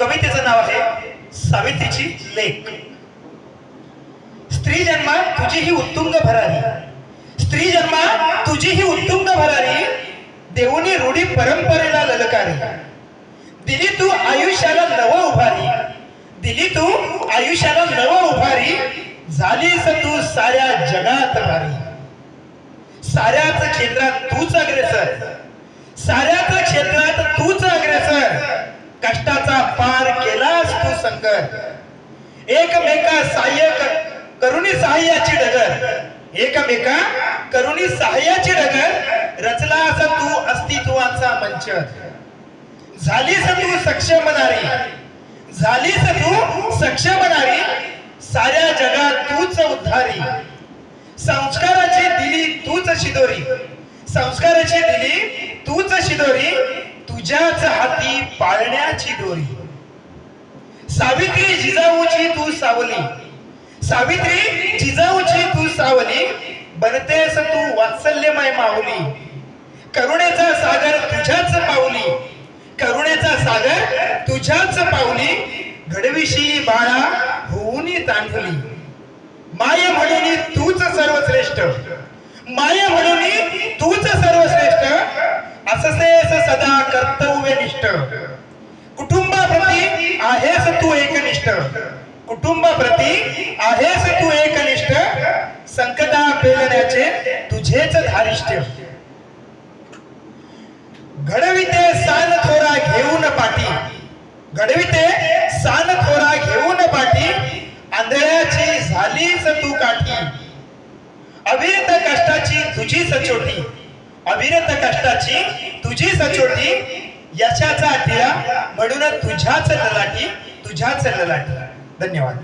कवितेचं नाव आहे सावित्रीची लेख. स्त्री जन्मा तुझी ही उत्तुंग भरारी. स्त्री जन्मा तुझी ही उत्तुंग भरारी. देऊनी रूढी परंपरेला ललकारी. दिली तू आयुष्याला नव उभारी. दिली तू आयुष्याला नव उभारी. झालीस तू साऱ्या जगात भारी. साऱ्याच क्षेत्रात तूच अग्रेसर. साऱ्याच क्षेत्रात तूच अग्रेसर कष्टाचा पार केलास तू संकर एकमेका सहाय्य करुणी सहाय्याची डगर. एकमेका करुणी सहाय्याची डगर. रचला रचलास तू अस्तित्वाचा मंच. झालीस तू सक्षम नारी. झालीस तू सक्षम नारी. साऱ्या जगात तूच उद्धारी. संस्काराची दिली तूच शिदोरी. संस्काराची दिली तूच शिदोरी. तुझ्याच हाती पाळण्याची दोरी. सावित्री जिजाऊची तू सावली. सावित्री जिजाऊची तू सावली. बनतेस तू वात्सल्यमय माऊली. करुणेचा सागर तुझ्याच पाऊली करुणेचा सागर तुझ्याच पाऊली घडविशी बाळा होऊन तांडली. माय म्हणून तूच सर्वश्रेष्ठ. माय म्हणून तूच सर्वश्रेष्ठ. अससेस सदा कर्तव्यनिष्ठ. तू एकनिष्ठ. कुटुंबाप्रती आहेस तू एकनिष्ठ. संकटा पेलण्याचे तुझेच धारिष्ट्य. घडविते सान थोरा घेऊन पाठी घडविते सान थोरा घेऊन पाठी आंधळ्याची झालीच तू काठी. अविरत कष्टाची तुझी सचोटी अविरत कष्टाची तुझी सचोटी यशाचा टिळा म्हणून तुझ्याच तलाठी. तुझ्याच ललाटी धन्यवाद.